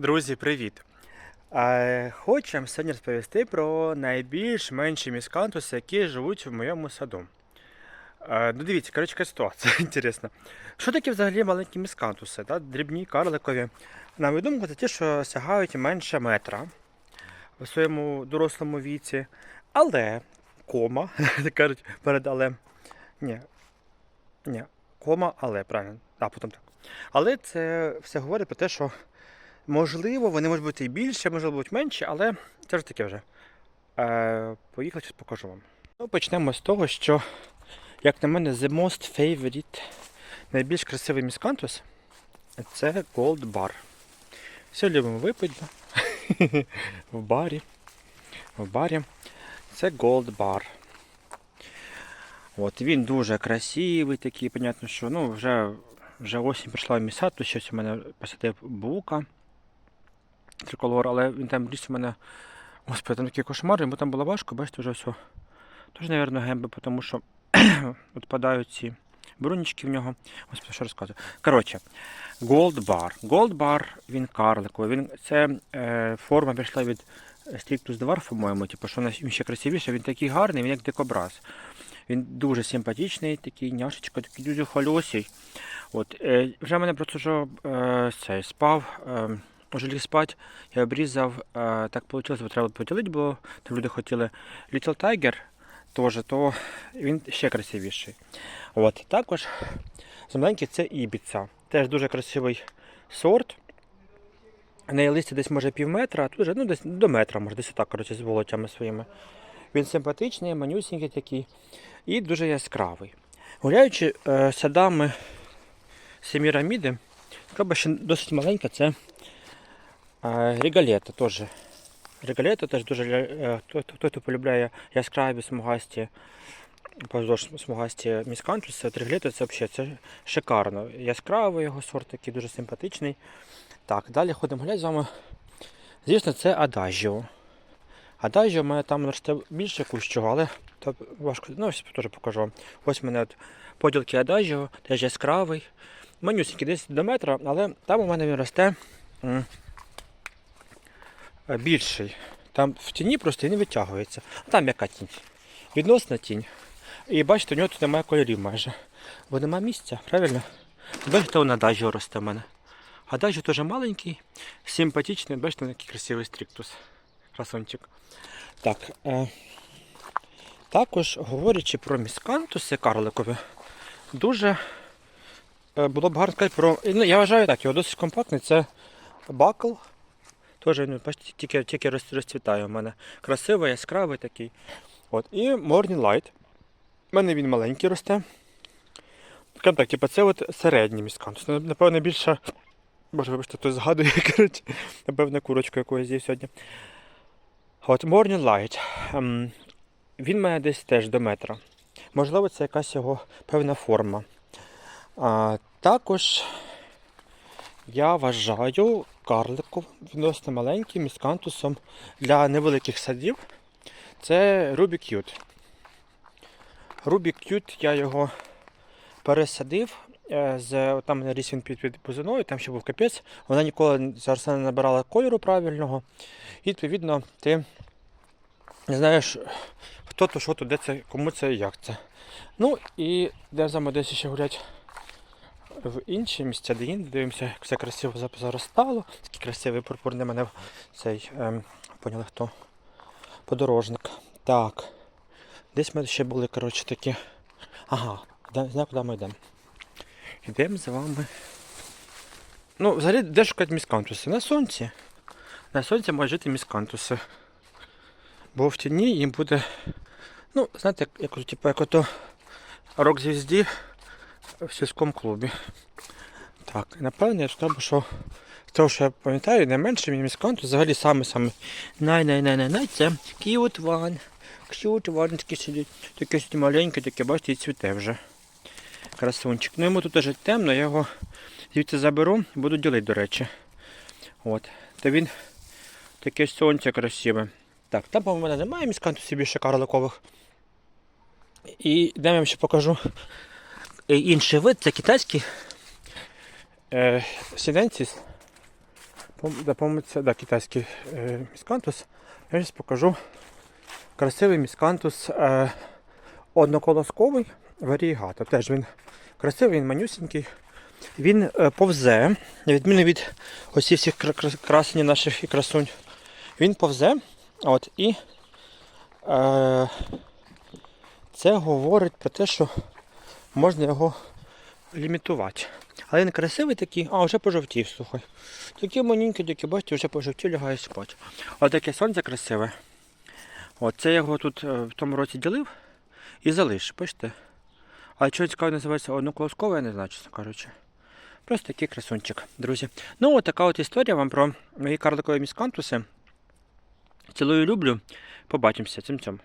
Друзі, привіт! Хочу сьогодні розповісти про найбільш менші міскантуси, які живуть в моєму саду. Ну, дивіться, коротше, яка ситуація інтересна. Що таке взагалі маленькі міскантуси? Да? Дрібні, карликові. На мою думку, це ті, що сягають менше метра в своєму дорослому віці. Але кома, кажуть, перед але. Ні. Ні, кома, але правильно. А, потім так. Але це все говорить про те, що Можливо, вони можуть бути і більше, можливо, бути менші, але це ж таке вже. Е, поїхали, зараз покажу вам. Ну, почнемо з того, що, як на мене, the most favorite, найбільш красивий міскантус це Gold Bar. Все любимо випити да? в барі. В барі. Це Gold Bar. От, він дуже красивий, такий, понятно, що ну, вже, вже осінь прийшла в місад, то щось у мене посадив бука триколор, але він там ліс у мене. Господи, там такий кошмар, йому там було важко, бачите, вже все. Тож, мабуть, гемби, тому що відпадають ці брунічки в нього. Господи, що розказую. Коротше, Gold Bar. Gold Bar, він карликовий. Він, це е, форма пішла від Strictus Dwarf, по-моєму, типу, що він ще красивіше, він такий гарний, він як дикобраз. Він дуже симпатичний, такий няшечко, такий дуже хольосий. От, е, вже мене просто що е, цей, спав. Е, Уже ліг спати, я обрізав, е, так вийшло, бо треба поділити було, там люди хотіли Little Tiger, теж, то він ще красивіший. От, також земленький це Ібіца. Теж дуже красивий сорт. Неї листя десь може пів метра, а тут вже ну, десь до метра, може, десь так, коротше, з волотями своїми. Він симпатичний, манюсінький такий і дуже яскравий. Гуляючи е, садами Семіраміди, яка ще досить маленька, це Рігалета теж. Рігалета теж дуже хто, хто, полюбляє яскраві смугасті, поздовж смугасті міскантуси, от Рігалета це взагалі це шикарно. Яскравий його сорт, такий дуже симпатичний. Так, далі ходимо гуляти з вами. Звісно, це Адажіо. Адажіо в мене там росте більше кущого, але то важко. Ну, ось теж покажу. Ось у мене от поділки Адажіо, теж яскравий. Манюсенький десь до метра, але там у мене він росте. Е, більший. Там в тіні просто він не витягується. Там яка тінь? Відносна тінь. І бачите, у нього тут немає кольорів майже. Бо нема місця, правильно? Бачите, вона дажіо росте в мене. А дажіо теж маленький, симпатичний, бачите, який красивий стріктус. Красончик. Так. Е, також говорячи про міскантуси карликові, дуже е, було б гарно сказати про. Ну, я вважаю так, його досить компактний. Це бакл. Теж ну, тільки, тільки розцвітає у мене. Красивий, яскравий такий. От. І Morning Light. У мене він маленький росте. Так, типу, це от середній міскантус. Ну, Напевно, більше. Боже, вибачте, хтось згадує, коротше. Напевно, курочку яку я з'їв сьогодні. От Morning Light. Ем, він мене десь теж до метра. Можливо, це якась його певна форма. А, також я вважаю карлику відносно маленьким міскантусом для невеликих садів. Це Ruby Cute. Ruby Cute я його пересадив. е, З, там ріс він під, під бузиною, там ще був капець. Вона ніколи зараз не набирала кольору правильного. І відповідно ти не знаєш, хто то, що то, де це, кому це і як це. Ну і де зараз десь ще гулять в інші місця, де інде, дивимося, як все красиво заростало. Такий красивий пурпурний мене цей, ем, поняли хто? Подорожник. Так. Десь ми ще були, коротше, такі. Ага, знаю, куди ми йдемо. Йдемо з вами. Ну, взагалі, де шукати міскантуси? На сонці. На сонці можуть жити міскантуси. Бо в тіні їм буде. Ну, знаєте, як, як, типу, як ото рок звізді в сільському клубі. Так, напевно, я скажу, що з того, що я пам'ятаю, найменший мій міскантус взагалі саме саме най-най-най-най-най це cute one. Cute one, такий сидить, таке маленький, таке, бачите, і цвіте вже. Красунчик. Ну йому тут теж темно, я його звідси заберу і буду ділити, до речі. От. Та він таке сонце красиве. Так, там, по-моєму, мене немає міскантусів більше карликових. І де я вам ще покажу інший вид, це китайський е, сіденціс. Да, китайський е, міскантус. Я зараз покажу красивий міскантус е, одноколосковий варігата. Теж він красивий, він манюсенький. Він е, повзе, на відміну від ось всіх кра- кра- наших і красунь. Він повзе. От, і е, це говорить про те, що можна його лімітувати. Але він красивий такий, а вже пожовтів, слухай. Такі маленькі, такі, бачите, вже пожовтів, лягає спати. Ось таке сонце красиве. От, це я його тут е, в тому році ділив і залишив, бачите? А чого цікаво називається одноколоскове, я не знаю, чесно кажучи. Просто такий красунчик, друзі. Ну, от така от історія вам про мої карликові міскантуси. Цілую люблю. Побачимося цим цьому.